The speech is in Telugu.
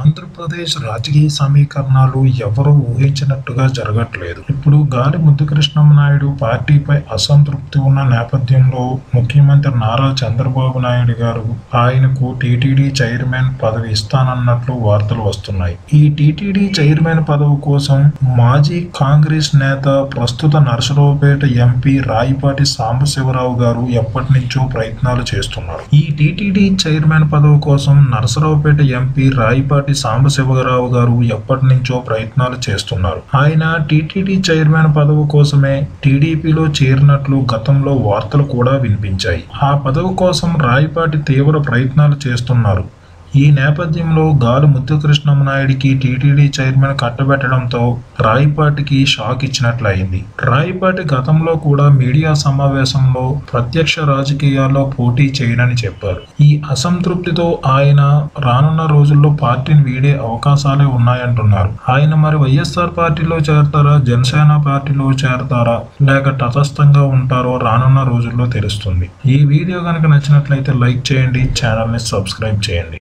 ఆంధ్రప్రదేశ్ రాజకీయ సమీకరణాలు ఎవరూ ఊహించినట్టుగా జరగట్లేదు. ఇప్పుడు గాలి ముద్దుకృష్ణం నాయుడు పార్టీపై అసంతృప్తి ఉన్న నేపథ్యంలో ముఖ్యమంత్రి నారా చంద్రబాబు నాయుడు గారు ఆయనకు టీటీడీ చైర్మన్ పదవి ఇస్తానన్నట్లు వార్తలు వస్తున్నాయి. ఈ టీటీడీ చైర్మన్ పదవి కోసం మాజీ కాంగ్రెస్ నేత ప్రస్తుత నరసరావుపేట ఎంపీ రాయిపాటి సాంబశివరావు గారు ఎప్పటి నుంచో ప్రయత్నాలు చేస్తున్నారు. ఈ టీటీడీ చైర్మన్ పదవి కోసం నరసరావుపేట ఎంపీ రాయిపాటి సాంబశివరావు గారు ఎప్పటి నుంచో ప్రయత్నాలు చేస్తున్నారు. ఆయన టీటీడీ చైర్మన్ పదవి కోసమే టీడీపీలో చేరినట్లు గతంలో వార్తలు కూడా వినిపించాయి. ఆ పదవి కోసం రాయిపాటి తీవ్ర ప్రయత్నాలు చేస్తున్నారు. ఈ నేపథ్యంలో గాలి ముత్తుకృష్ణమనాయుడికి టీటీడీ చైర్మన్ కట్టబెట్టడంతో రాయపాటికి షాక్ ఇచ్చినట్లయింది. రాయిపాటి గతంలో కూడా మీడియా సమావేశంలో ప్రత్యక్ష రాజకీయాల్లో పోటీ చేయనని చెప్పారు. ఈ అసంతృప్తితో ఆయన రానున్న రోజుల్లో పార్టీని వీడే అవకాశాలే ఉన్నాయంటున్నారు. ఆయన మరి వైఎస్ఆర్ పార్టీలో చేరతారా? జనసేన పార్టీలో చేరతారా? లేక తటస్థంగా ఉంటారో రానున్న రోజుల్లో తెలుస్తుంది. ఈ వీడియో కనుక నచ్చినట్లయితే లైక్ చేయండి ఛానల్ని సబ్స్క్రైబ్ చేయండి.